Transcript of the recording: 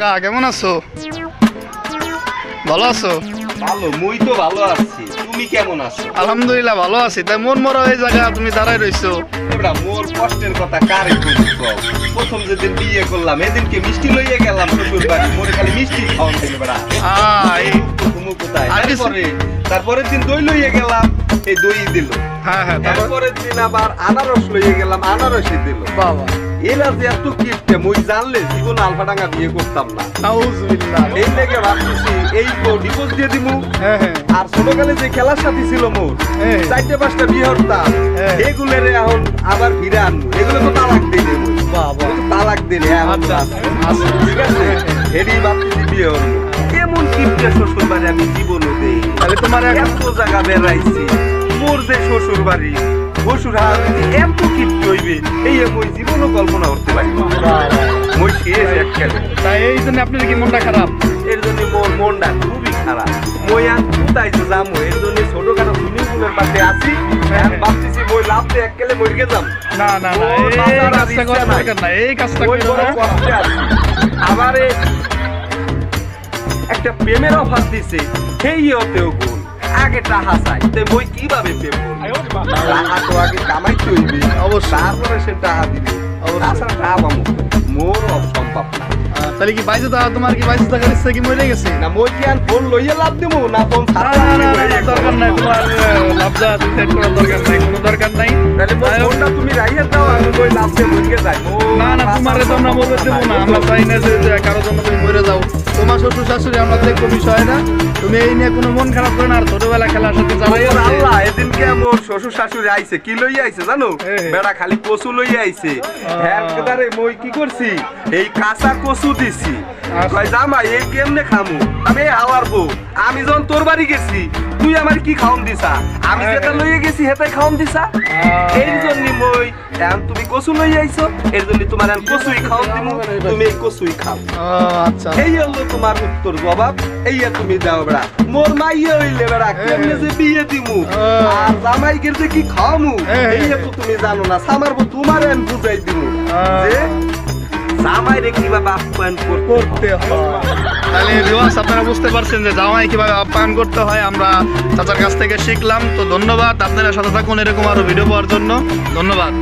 কা কেমন আছো? ভালো আছো? ভালো মুই তো ভালো আছি। তুমি কেমন আছো? আলহামদুলিল্লাহ ভালো আছি। তাই মন মরা এই জায়গা তুমি দাঁড়ায় রইছো। মোর কষ্টের কথা কারে প্রথম যেদিন বিয়ে করলাম এদিনকে মিষ্টি লইয়ে গেলাম শ্বশুর বাড়ি মোরে খালি মিষ্টি খাওয়ান দিল বেড়া। তুমি কোথায়? তারপরে তারপরের দিন দই লইয়ে গেলাম এই দই দিল। হ্যাঁ হ্যাঁ তারপরের দিন আবার আনারস লইয়ে গেলাম আনারসই দিল। বাবা। এরা যে এত কিপটে মই জানলে জীবন আলফাডাঙ্গা বিয়ে করতাম না। এই ভাবতেছি এই ডিভোর্স দিয়ে দিমু। হ্যাঁ হ্যাঁ। আর ছোটকালে যে খেলার সাথী ছিল মোর হ্যাঁ। চারটে পাঁচটা বিয়ে। এগুলোর এখন আবার ফিরে আনব। এগুলো তো তালাক মোর। বাবা। তালাক দিলে আচ্ছা, বাস। আচ্ছা। ঠিক আছে? ভাবতেছি বিয়ে হরবো এমন কিপটে শ্বশুর বাড়ি আমি জীবনও দেই? তাহলে তোমার এত জায়গা বেড়াইছি। মোর যে শ্বশুর বাড়ি শ্বশুর হাত এত কিপটে হইবে? জন্য আপনার কি মনটা খারাপ? এর জন্য মোর মনটা খুবই খারাপ। মই আর কোথায় যাব এর জন্য ছোটখাটো সুইমিং পুলের পাশে আছি। আর ভাবতেছি মই লাভতে এক কেলে মরে গেলাম না না না এই কাজটা করার নাই। দরকার নাই এই কাজটা ওই করো বড় না আবার একটা প্রেমের অফার দিছে। সেই হতেও গুণ আগে টাহা চাই তো মই কীভাবে প্রেম করব? টাহা তো আগে কামাইতে হইবে অবশ্যই। তারপরে সে টাহা দিবে। অবশ্যই। তাছাড়া টাহা পাবো মোর অসম্ভব না তাহলে কি বাইশে টাকা তোমার কি বাইশে টাকার ইচ্ছা কি মরে গেছে? না মই কি আর ফোন লইয়ে লাভ দেবো? না ফোন না ছাড়া দরকার নাই তোমার সেট করার দরকার নাই কোনো দরকার নাই। তাহলে ফোনটা তুমি রাইয়া দাও আমি কই লাভ দিয়ে মরে যাই। না না তোমারে তো আমরা মরে দেবো না আমরা চাই না যে যে কারও জন্য তুমি মরে যাও। শ্বশুর শাশুড়ি আমরা দেখব বিষয় না। তুমি এই নিয়ে কোনো মন খারাপ করে না আর ছোটবেলা খেলার সাথে আল্লাহ এদিনকে মোর শ্বশুর শাশুড়ি আইছে? কি আইছে জানো? বেড়া খালি কচু আইছে। হ্যাঁ মই কি করছি? এই কাঁচা কচু দিছি। কয় জামা এই কেমনে খামু? আমি হাওয়ার বউ। আমি যখন তোর বাড়ি গেছি তুই আমার কি খাওন দিছা? আমি যেটা লইয়া গেছি হেতাই খাওন দিছা। এর জন্য মই এখন তুমি কচু লইয়া আইছো এর জন্য তোমার এখন কচুই খাওন দিমু। তুমি এই কচুই খাও। আচ্ছা। এই হলো তোমার উত্তর জবাব এই তুমি দাও বেড়া। মোর মাইয়ে হইলে বেড়া কেমনে যে বিয়ে দিমু? আর জামাইকে যে কি খাওয়ামু? এই, এই তো তুমি জানো না সামার তোমার আমি বুঝাই দিমু যে জামাইরে কীভাবে আপ্যায়ন করতে হয়। তাহলে ভিউয়ার্স আপনারা বুঝতে পারছেন যে জামাই কীভাবে আপ্যায়ন করতে হয় আমরা চাচার কাছ থেকে শিখলাম। তো ধন্যবাদ আপনারা সাথে থাকুন এরকম আরও ভিডিও পাওয়ার জন্য। ধন্যবাদ।